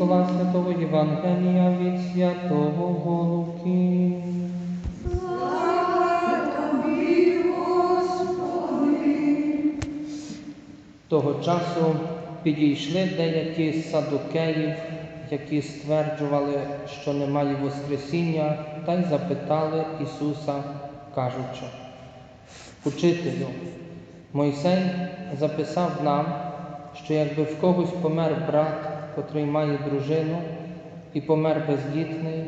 Слова Святого Євангелія від Святого Луки. Того часу підійшли деякі з садукеїв, які стверджували, що немає Воскресіння, та й запитали Ісуса, кажучи, Учителю, Мойсей записав нам, що якби в когось помер брат, котрий має дружину, і помер бездітний,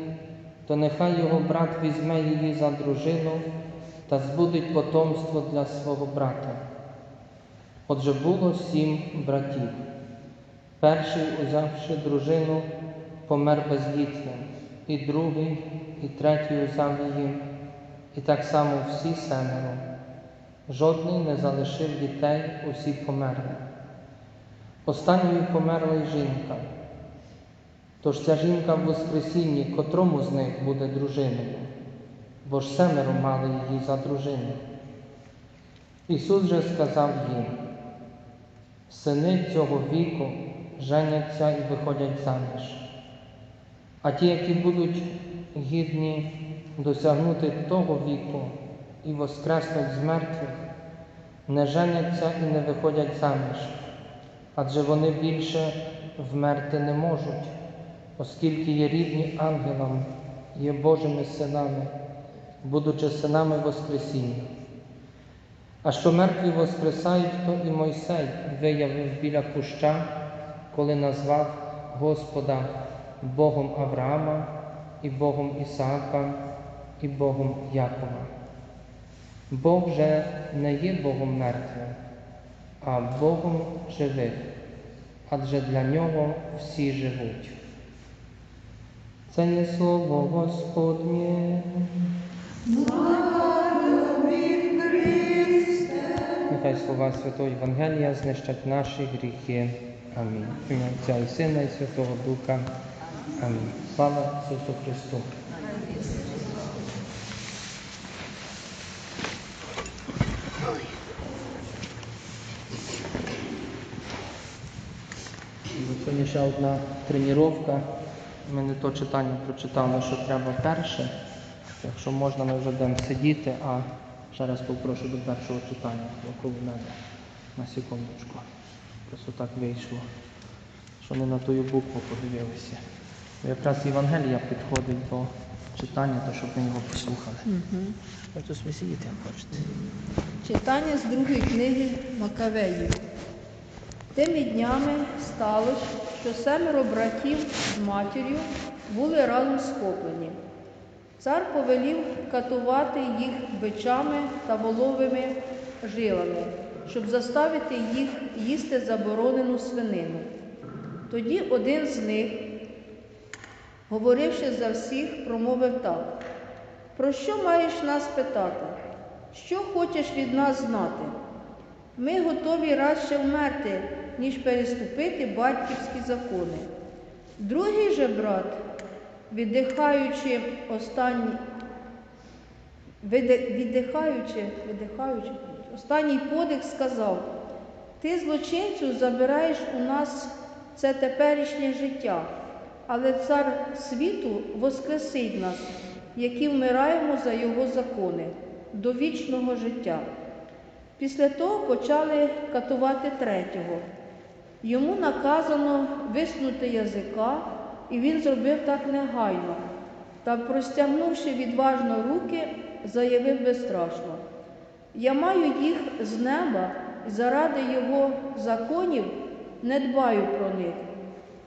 то нехай його брат візьме її за дружину та збудить потомство для свого брата. Отже, було сім братів. Перший, узявши дружину, помер бездітним, і другий, і третій узяв її, і так само всі семеро. Жодний не залишив дітей, усі померли. Останньою померла й жінка. Тож ця жінка в Воскресінні, котрому з них буде дружиною, бо ж семеро мали її за дружину. Ісус же сказав їм, сини цього віку женяться і виходять заміж, а ті, які будуть гідні досягнути того віку і воскреснуть з мертвих, не женяться і не виходять заміж, адже вони більше вмерти не можуть, оскільки є рівні ангелам, є Божими синами, будучи синами Воскресіння. А що мертві воскресають, то і Мойсей виявив біля куща, коли назвав Господа Богом Авраама, і Богом Ісаака, і Богом Якова. Бог же не є Богом мертвим, а Богом живих, адже для нього всі живуть. Це є слово Господнє. Нехай слова Святого Євангелія знищать наші гріхи. Амінь. Ім'я Отця і Сина і Святого Духа. Амінь. Слава Ісусу Христу. Сьогодні ще одна тренування. Ми не то читання прочитали, що треба перше. Якщо можна, ми вже будемо сидіти, а ще раз попрошу до першого читання около мене на секундочку. Просто так вийшло, що не на ту букву подивилися. Якраз Євангелія підходить до читання, то щоб ми його послухали. Сидіти, хочете. Читання з другої книги Макавеїв. Тими днями сталося, що семеро братів з матір'ю були разом схоплені. Цар повелів катувати їх бичами та воловими жилами, щоб заставити їх їсти заборонену свинину. Тоді один з них, говоривши за всіх, промовив так. Про що маєш нас питати? Що хочеш від нас знати? Ми готові радше вмерти, ніж переступити батьківські закони. Другий же брат, віддихаючи останній, віддихаючи, видихаючи, останній подих сказав, ти злочинцю забираєш у нас це теперішнє життя, але цар світу воскресить нас, які вмираємо за його закони, до вічного життя. Після того почали катувати третього. Йому наказано виснути язика, і він зробив так негайно. Та, простягнувши відважно руки, заявив безстрашно: Я маю їх з неба і заради його законів не дбаю про них.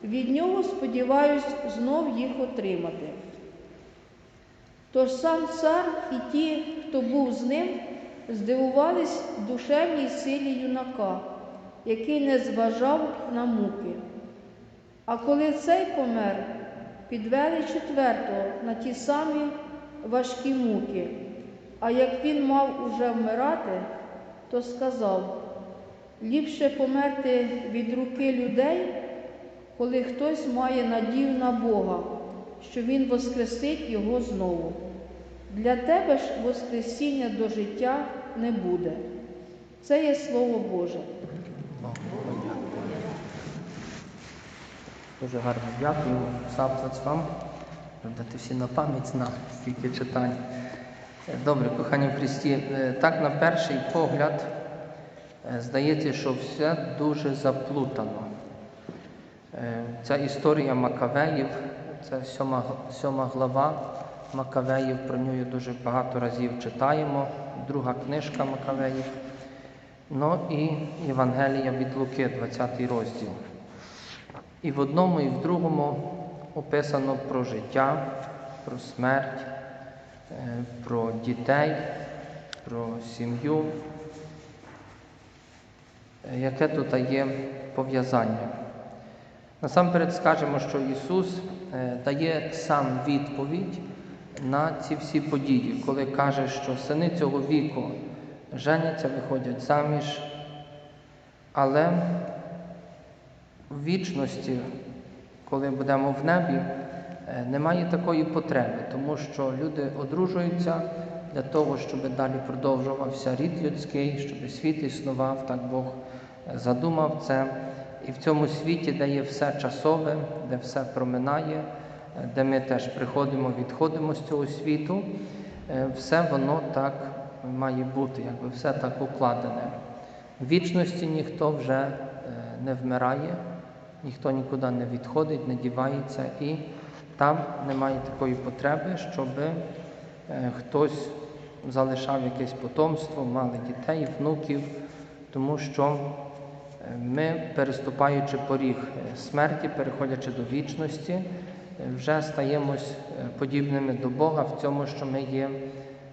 Від нього сподіваюсь знов їх отримати. Тож сам цар і ті, хто був з ним, здивувались душевній силі юнака, який не зважав на муки. А коли цей помер, підвели четвертого на ті самі важкі муки. А як він мав уже вмирати, то сказав, ліпше померти від руки людей, коли хтось має надію на Бога, що Він воскресить його знову. Для тебе ж Воскресіння до життя не буде. Це є Слово Боже. Дуже гарно дякую. Абзац вам. Правда, всі на пам'ять знав, стільки читань. Добре, кохані Христі, е, так на перший погляд е, здається, що все дуже заплутано. Е, Ця історія Макавеїв, це сьома, сьома глава Макавеїв, про неї дуже багато разів читаємо. Друга книжка Макавеїв. Ну і Євангелія від Луки, 20 розділ. І в одному, і в другому описано про життя, про смерть, е, про дітей, про сім'ю. Яке тут є пов'язання? Насамперед скажемо, що Ісус е, дає сам відповідь на ці всі події, коли каже, що сини цього віку женяться, виходять заміж, але в вічності, коли будемо в небі, е, немає такої потреби, тому що люди одружуються для того, щоб далі продовжувався рід людський, щоб світ існував, так Бог е, задумав це. І в цьому світі, де є все часове, де все проминає, де ми теж приходимо, відходимо з цього світу, е, все воно так має бути, якби все так укладене. В вічності ніхто вже е, не вмирає, ніхто нікуди не відходить, не дівається, і там немає такої потреби, щоб е, хтось залишав якесь потомство, мали дітей, внуків, тому що ми, переступаючи поріг смерті, переходячи до вічності, вже стаємось е, подібними до Бога в цьому, що ми є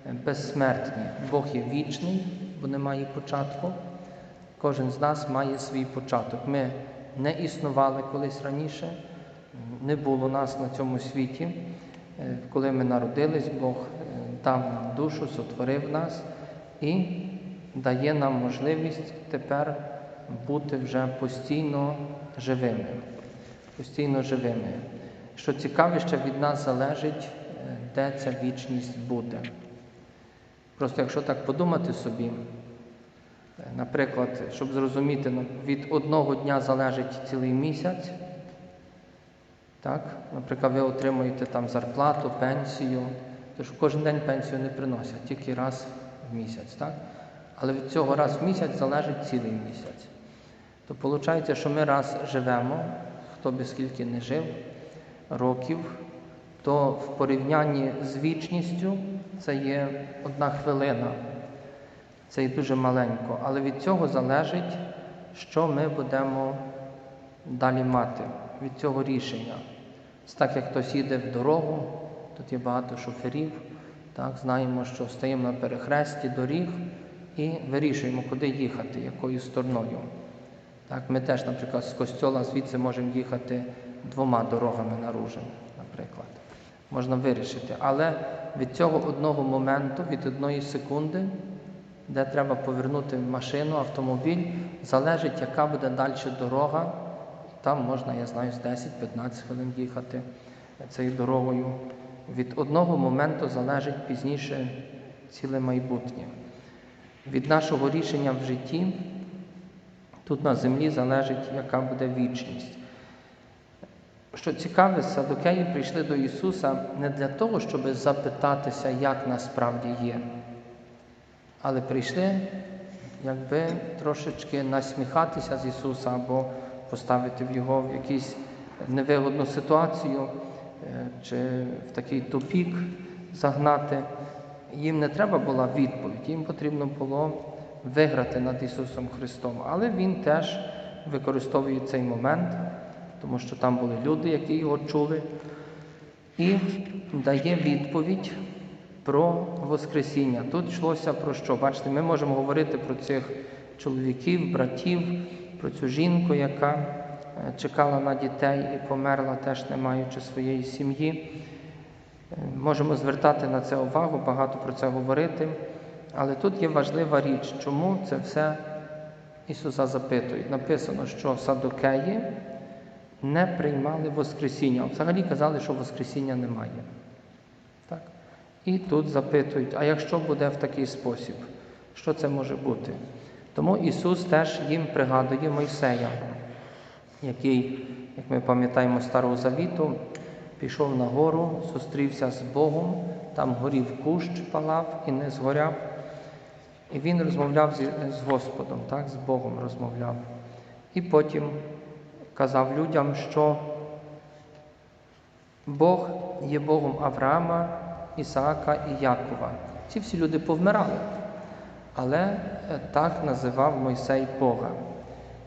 е, безсмертні. Бог є вічний, бо немає початку. Кожен з нас має свій початок. Ми не існували колись раніше, не було нас на цьому світі. Е, Коли ми народились, Бог дав нам душу, сотворив нас і дає нам можливість тепер бути вже постійно живими. Постійно живими. Що цікаве, ще від нас залежить, е, де ця вічність буде. Просто якщо так подумати собі, Е, Наприклад, щоб зрозуміти, ну, від одного дня залежить цілий місяць. Так? Наприклад, ви отримуєте там зарплату, пенсію, тож кожен день пенсію не приносять, тільки раз в місяць. Так? Але від цього раз в місяць залежить цілий місяць. То виходить, що ми раз живемо, хто би скільки не жив, років, то в порівнянні з вічністю це є одна хвилина. Це і дуже маленько, але від цього залежить, що ми будемо далі мати від цього рішення. Так як хтось їде в дорогу, тут є багато шоферів, так, знаємо, що стоїмо на перехресті доріг і вирішуємо, куди їхати, якою стороною. Так, ми теж, наприклад, з костьола звідси можемо їхати двома дорогами наружними, наприклад. Можна вирішити. Але від цього одного моменту, від одної секунди, де треба повернути машину, автомобіль, залежить, яка буде далі дорога. Там можна, я знаю, з 10-15 хвилин їхати цією дорогою. Від одного моменту залежить пізніше ціле майбутнє. Від нашого рішення в житті тут на землі залежить, яка буде вічність. Що цікаве, садокеї прийшли до Ісуса не для того, щоб запитатися, як насправді є але прийшли якби трошечки насміхатися з Ісуса або поставити в Його в якусь невигодну ситуацію е, чи в такий тупік загнати. Їм не треба була відповідь, їм потрібно було виграти над Ісусом Христом. Але Він теж використовує цей момент, тому що там були люди, які його чули, і дає відповідь про Воскресіння. Тут йшлося про що? Бачите, ми можемо говорити про цих чоловіків, братів, про цю жінку, яка е, чекала на дітей і померла, теж не маючи своєї сім'ї. Е, Можемо звертати на це увагу, багато про це говорити. Але тут є важлива річ, чому це все Ісуса запитують. Написано, що садокеї не приймали Воскресіння. Взагалі казали, що Воскресіння немає. Так? І тут запитують, а якщо буде в такий спосіб, що це може бути? Тому Ісус теж їм пригадує Мойсея, який, як ми пам'ятаємо Старого Завіту, пішов на гору, зустрівся з Богом, там горів кущ палав і не згоряв. І він розмовляв з Господом, так, з Богом розмовляв. І потім казав людям, що Бог є Богом Авраама, Ісаака і Якова. Ці всі люди повмирали, але е, так називав Мойсей Бога.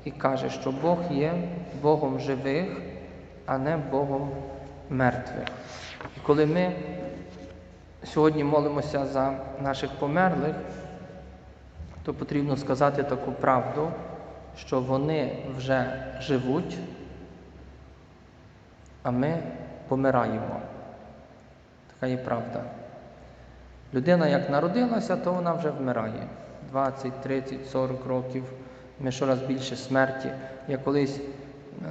І каже, що Бог є Богом живих, а не Богом мертвих. І коли ми сьогодні молимося за наших померлих, то потрібно сказати таку правду, що вони вже живуть, а ми помираємо. Така є правда. Людина, як народилася, то вона вже вмирає. 20, 30, 40 років. Ми щораз більше смерті. Я колись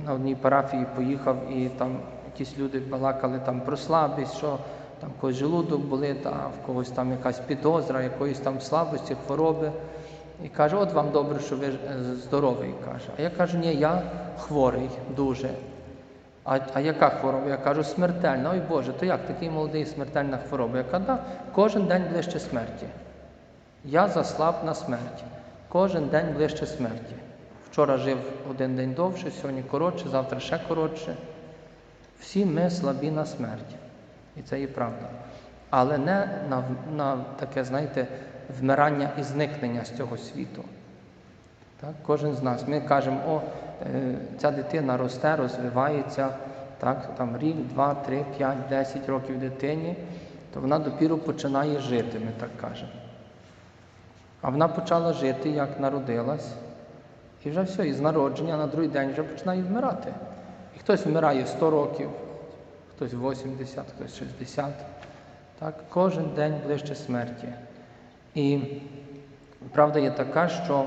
на одній парафії поїхав і там якісь люди балакали там про слабість, що там когось желудок болить, а в когось там якась підозра, якоїсь там слабості, хвороби. І каже, от вам добре, що ви е, здоровий. каже. А я кажу, ні, я хворий дуже. А, а яка хвороба? Я кажу, смертельна. Ой Боже, то як такий молодий смертельна хвороба? Я кажу, да, кожен день ближче смерті. Я заслаб на смерть. Кожен день ближче смерті. Вчора жив один день довше, сьогодні коротше, завтра ще коротше. Всі ми слабі на смерть. І це і правда. Але не на, на таке, знаєте, вмирання і зникнення з цього світу. Так? Кожен з нас. Ми кажемо, о, е, ця дитина росте, розвивається, так, там рік, два, три, п'ять, десять років дитині, то вона допіру починає жити, ми так кажемо. А вона почала жити, як народилась, і вже все, і з народження на другий день вже починає вмирати. І хтось вмирає 100 років, хтось 80, хтось 60. Так? Кожен день ближче смерті. І правда є така, що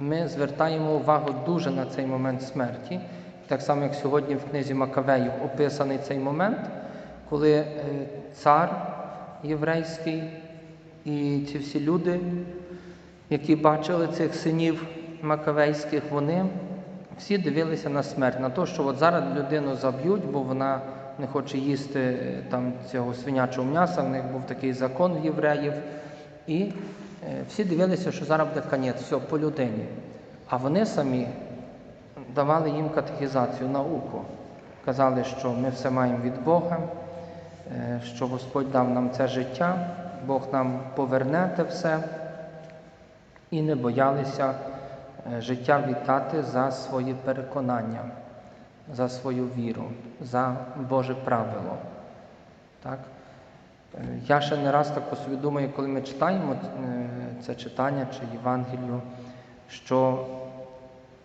ми звертаємо увагу дуже на цей момент смерті, так само, як сьогодні в книзі Макавеїв описаний цей момент, коли е, цар єврейський і ці всі люди, які бачили цих синів Макавейських, вони всі дивилися на смерть, на те, що от зараз людину заб'ють, бо вона не хоче їсти е, там цього свинячого м'яса, в них був такий закон в євреїв. І е, всі дивилися, що зараз буде конець, все, по людині. А вони самі давали їм катехізацію, науку. Казали, що ми все маємо від Бога, е, що Господь дав нам це життя, Бог нам поверне те все, і не боялися е, життя віддати за свої переконання, за свою віру, за Боже правило. Так? Е, Я ще не раз так думаю, коли ми читаємо е, це читання чи Євангелію, що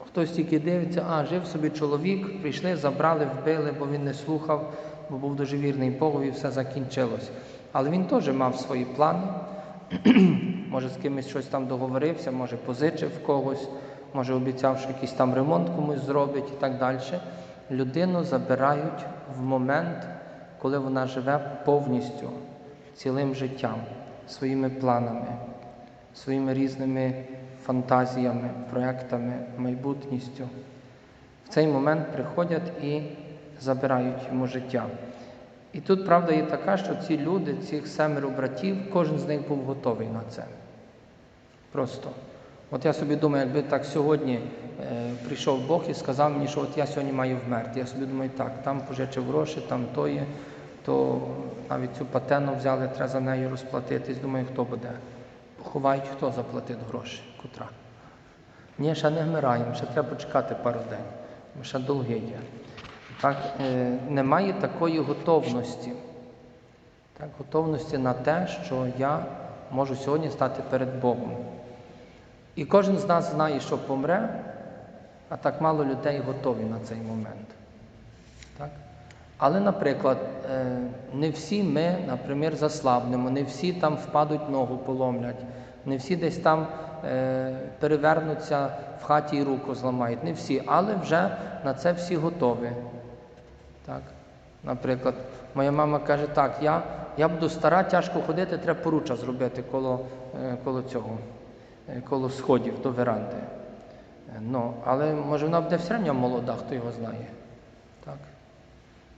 хтось тільки дивиться, а жив собі чоловік, прийшли, забрали, вбили, бо він не слухав, бо був дуже вірний Богу і все закінчилось. Але він теж мав свої плани, може з кимось щось там договорився, може позичив когось, може обіцяв, що якийсь там ремонт комусь зробить і так далі. Людину забирають в момент, коли вона живе повністю цілим життям, своїми планами, своїми різними фантазіями, проектами, майбутністю. В цей момент приходять і забирають йому життя. І тут правда є така, що ці люди, цих семеро братів, кожен з них був готовий на це. Просто. От я собі думаю, якби так сьогодні е, прийшов Бог і сказав мені, що от я сьогодні маю вмерти. Я собі думаю, так, там пожичив гроші, там то є, то навіть цю патену взяли, треба за нею розплатитись. Думаю, хто буде? Поховають, хто заплатить гроші, котра. Ні, ще не вмираємо, ще треба почекати пару день, бо ще довгі є. Так, е, немає такої готовності, так, готовності на те, що я можу сьогодні стати перед Богом. І кожен з нас знає, що помре, а так мало людей готові на цей момент. Так? Але, наприклад, е, не всі ми, наприклад, заслабнемо, не всі там впадуть ногу, поломлять, не всі десь там е, перевернуться в хаті і руку зламають. Не всі, але вже на це всі готові. Так? Наприклад, моя мама каже, так, я, я буду стара, тяжко ходити, треба поруча зробити коло, е, коло цього, коло сходів до веранди. Ну, але може вона буде все одно молода, хто його знає.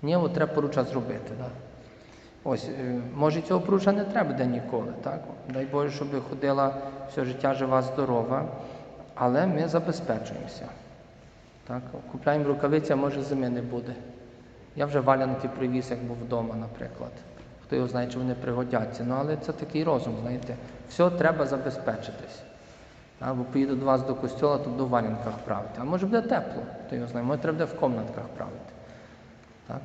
Ні, треба поруча зробити. Так? Ось, е, може цього поруча не треба буде ніколи. Так? Дай Боже, щоб ходила все життя жива, здорова, але ми забезпечуємося. Так? Купляємо рукавиці, а може зими не буде. Я вже валянки привіз, як був вдома, наприклад. Хто його знає, чи вони пригодяться. Ну, але це такий розум, знаєте. Все треба забезпечитись. Або поїду до вас до костьола, то буду в валянках правити. А може буде тепло, хто його знає, може треба буде в комнатках правити. Так?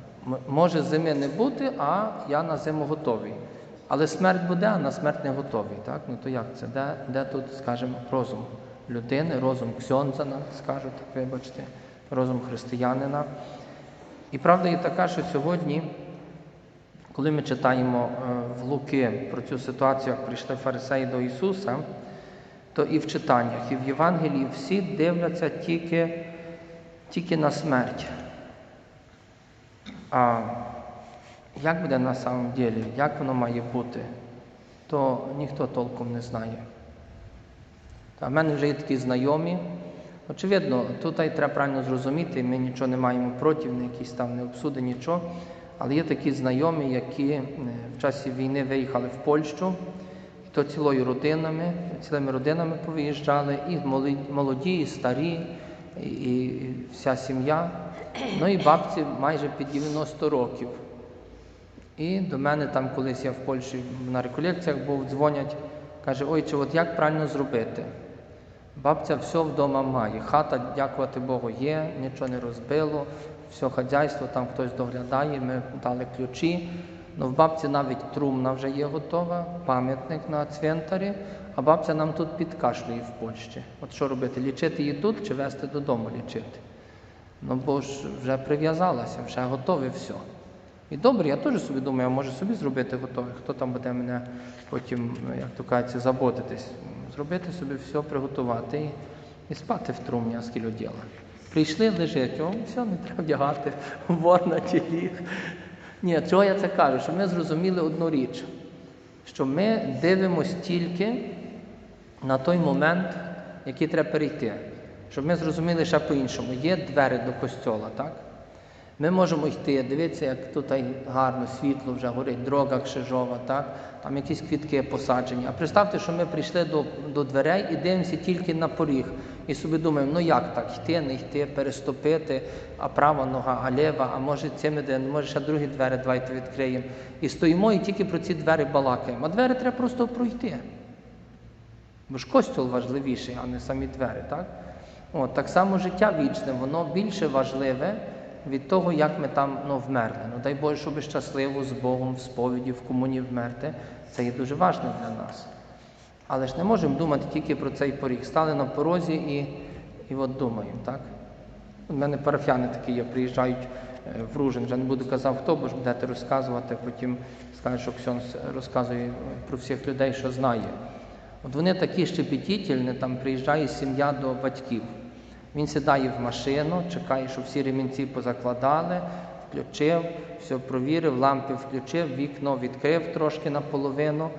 Може зими не бути, а я на зиму готовий. Але смерть буде, а на смерть не готовий. Так? Ну то як це? Де, де тут, скажімо, розум людини, розум ксьонзана, так, вибачте, розум християнина. І правда є така, що сьогодні, коли ми читаємо е, в Луки про цю ситуацію, як прийшли фарисеї до Ісуса, то і в читаннях, і в Євангелії всі дивляться тільки, тільки на смерть. А як буде на самом ділі, як воно має бути, то ніхто толком не знає. В мене вже є такі знайомі. Очевидно, тут треба правильно зрозуміти, ми нічого не маємо проти, не якісь там не обсуди, нічого. Але є такі знайомі, які е, в часі війни виїхали в Польщу, і то цілою родинами, цілими родинами повиїжджали, і молоді, і старі, і, вся сім'я. Ну і бабці майже під 90 років. І до мене там колись я в Польщі на реколекціях був, дзвонять, каже, ой, чи от як правильно зробити? Бабця все вдома має. Хата, дякувати Богу, є, нічого не розбило, все хазяйство, там хтось доглядає, ми дали ключі. Ну, в бабці навіть трумна вже є готова, пам'ятник на цвинтарі, а бабця нам тут підкашлює в Польщі. От що робити? Лічити її тут чи везти додому лічити? Ну бо ж вже прив'язалася, вже готове все. І добре, я теж собі думаю, а може собі зробити готове, хто там буде мене потім, як то кажеться, заботитись. Зробити собі все, приготувати і, і спати в трумні, скільки діла. Прийшли лежить, о, все, не треба вдягати, ворна чи ліг. Ні, чого я це кажу? Щоб ми зрозуміли одну річ, що ми дивимося тільки на той момент, який треба перейти. Щоб ми зрозуміли ще по-іншому. Є двері до костьола, так? Ми можемо йти, дивитися, як тут гарно, світло вже горить, дорога крижова, так? там якісь квітки посаджені. А представте, що ми прийшли до, до дверей і дивимося тільки на поріг. І собі думаємо, ну як так, йти, не йти, переступити, а права нога, а ліва, а може цими де, може ще другі двері давайте відкриємо. І стоїмо і тільки про ці двері балакаємо. А двері треба просто пройти. Бо ж костюл важливіший, а не самі двері, так? От, так само життя вічне, воно більше важливе від того, як ми там ну, вмерли. Ну дай Боже, щоб щасливо з Богом в сповіді, в комуні вмерти. Це є дуже важливо для нас. Але ж не можемо думати тільки про цей поріг. Стали на порозі і, і от думаємо, так? У мене парафіяни такі є, приїжджають е, в Ружин, вже не буду казав хто, бо ж будете розказувати, потім скаже, що Ксьонс розказує про всіх людей, що знає. От вони такі щепетітельні, там приїжджає сім'я до батьків. Він сідає в машину, чекає, щоб всі ремінці позакладали, включив, все провірив, лампи включив, вікно відкрив трошки наполовину,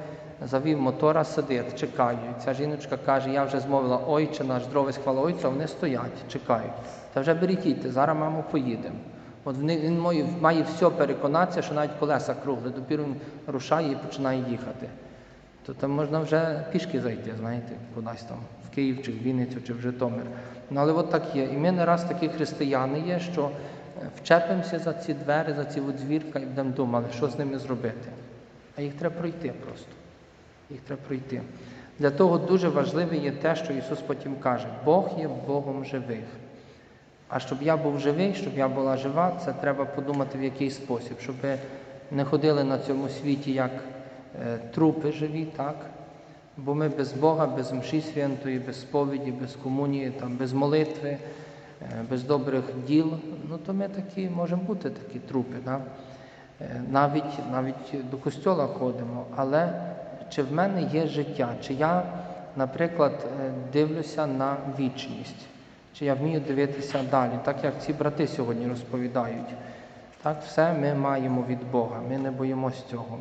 завів мотора, сидить, чекає. Ця жіночка каже, я вже змовила ойче, наш здоровий хвала ойця, вони стоять, чекають. Та вже беріть їдьте, зараз, мамо, поїдемо. От він має, все переконатися, що навіть колеса кругли, допіру він рушає і починає їхати. То там можна вже пішки зайти, знаєте, кудись там, в Київ чи в Вінницю чи в Житомир. Ну але от так є. І ми не раз такі християни є, що е, вчепимося за ці двері, за ці от і будемо думали, що з ними зробити. А їх треба пройти просто. Їх треба пройти. Для того дуже важливе є те, що Ісус потім каже: Бог є Богом живих. А щоб я був живий, щоб я була жива, це треба подумати в який спосіб, щоб не ходили на цьому світі як трупи живі, так? Бо ми без Бога, без мші святої, без сповіді, без комунії, там, без молитви, без добрих діл, ну то ми такі можемо бути такі трупи. Е, Навіть, навіть до костьола ходимо, але чи в мене є життя, чи я, наприклад, дивлюся на вічність, чи я вмію дивитися далі, так як ці брати сьогодні розповідають. Так, все ми маємо від Бога, ми не боїмося цього.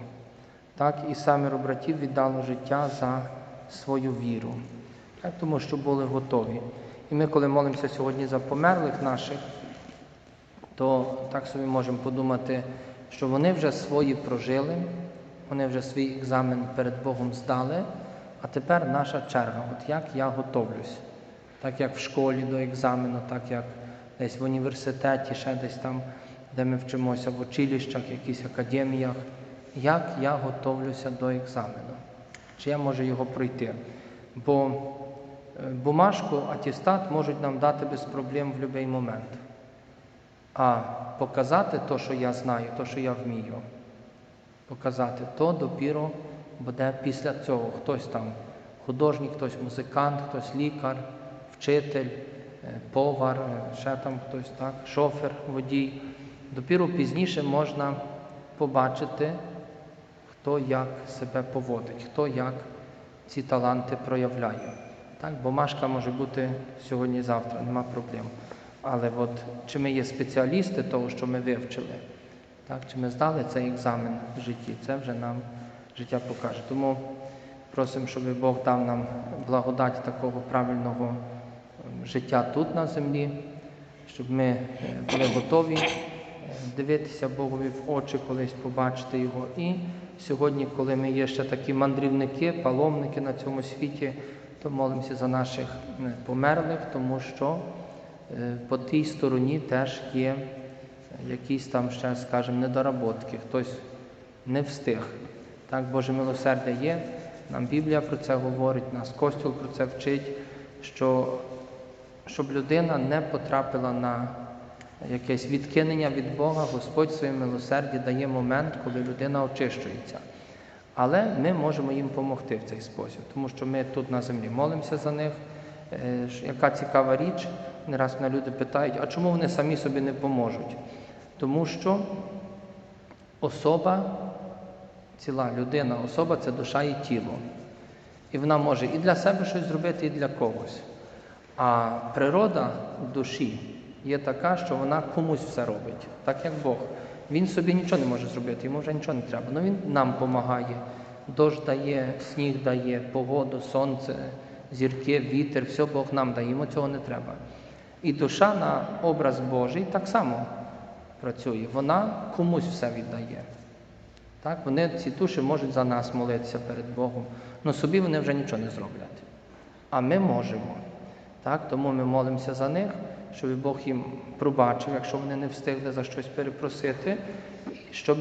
Так, і семеро братів віддало життя за свою віру. так, тому що були готові. І ми, коли молимося сьогодні за померлих наших, то так собі можемо подумати, що вони вже свої прожили, вони вже свій екзамен перед Богом здали, а тепер наша черга. От як я готовлюсь, так як в школі до екзамену, так як десь в університеті, ще десь там, де ми вчимося, в училищах, якихось академіях, як я готовлюся до екзамену, чи я можу його пройти. Бо е, бумажку, атестат можуть нам дати без проблем в будь-який момент. А показати те, що я знаю, те, що я вмію, показати, то допіру буде після цього. Хтось там художник, хтось музикант, хтось лікар, вчитель, е, повар, е, ще там хтось так, шофер, водій. Допіру пізніше можна побачити, хто як себе поводить, хто як ці таланти проявляє. Так, бумажка може бути сьогодні-завтра, нема проблем. Але от чи ми є спеціалісти того, що ми вивчили, так, чи ми здали цей екзамен в житті, це вже нам життя покаже. Тому просимо, щоб Бог дав нам благодать такого правильного ем, життя тут на землі, щоб ми е, були готові е, дивитися Богові в очі, колись побачити Його. І сьогодні, коли ми є ще такі мандрівники, паломники на цьому світі, то молимося за наших е, померлих, тому що е, по тій стороні теж є якісь там ще, скажімо, недоработки, хтось не встиг. Так, Боже милосердя є, нам Біблія про це говорить, нас Костюл про це вчить, що щоб людина не потрапила на якесь відкинення від Бога, Господь в своєму милосерді дає момент, коли людина очищується. Але ми можемо їм допомогти в цей спосіб, тому що ми тут на землі молимося за них. Е, Яка цікава річ, не раз мене люди питають, а чому вони самі собі не поможуть? Тому що особа, ціла людина, особа це душа і тіло. І вона може і для себе щось зробити, і для когось. А природа душі є така, що вона комусь все робить, так як Бог. Він собі нічого не може зробити, йому вже нічого не треба. Ну він нам допомагає. Дощ дає, сніг дає, погоду, сонце, зірки, вітер, все Бог нам дає, йому цього не треба. І душа на образ Божий так само працює. Вона комусь все віддає. Так, вони ці душі можуть за нас молитися перед Богом, але собі вони вже нічого не зроблять. А ми можемо. Так, тому ми молимося за них, щоб Бог їм пробачив, якщо вони не встигли за щось перепросити, щоб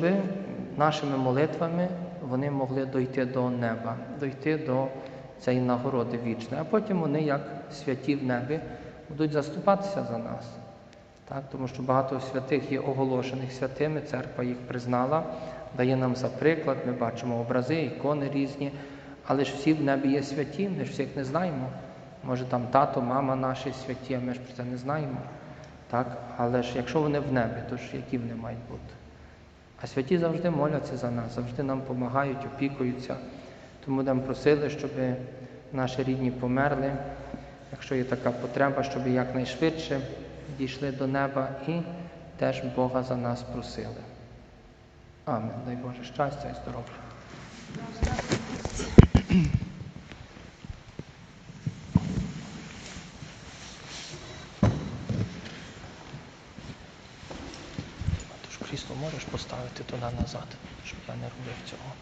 нашими молитвами вони могли дойти до неба, дойти до цієї нагороди вічної. А потім вони, як святі в небі, будуть заступатися за нас. Так, тому що багато святих є оголошених святими, церква їх признала, дає нам за приклад, ми бачимо образи, ікони різні, але ж всі в небі є святі, ми ж всіх не знаємо. Може там тато, мама наші святі, а ми ж про це не знаємо. Так? Але ж якщо вони в небі, то ж які вони мають бути? А святі завжди моляться за нас, завжди нам допомагають, опікуються. Тому будемо просили, щоб наші рідні померли, якщо є така потреба, щоб якнайшвидше дійшли до неба і теж Бога за нас просили. Амен. Дай Боже щастя і здоров'я. Тож крісло можеш поставити туди назад, щоб я не робив цього.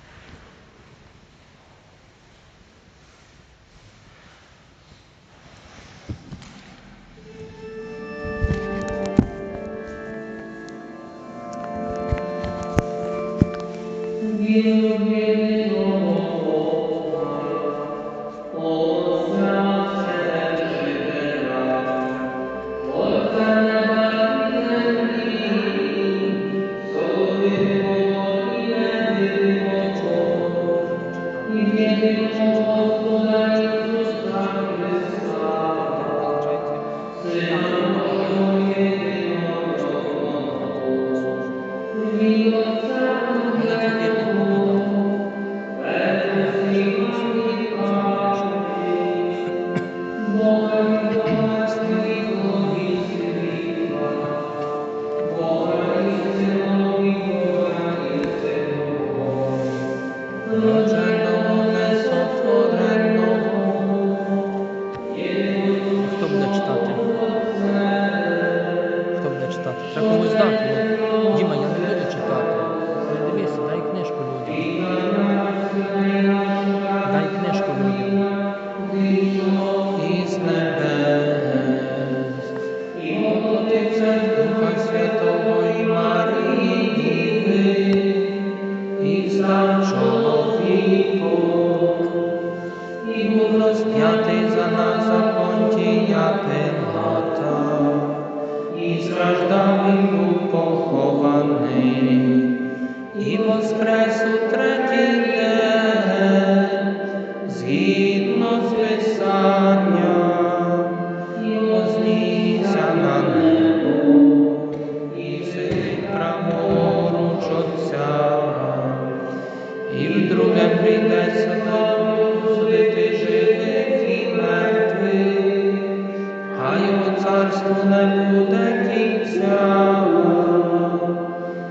do takich sam,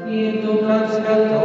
i.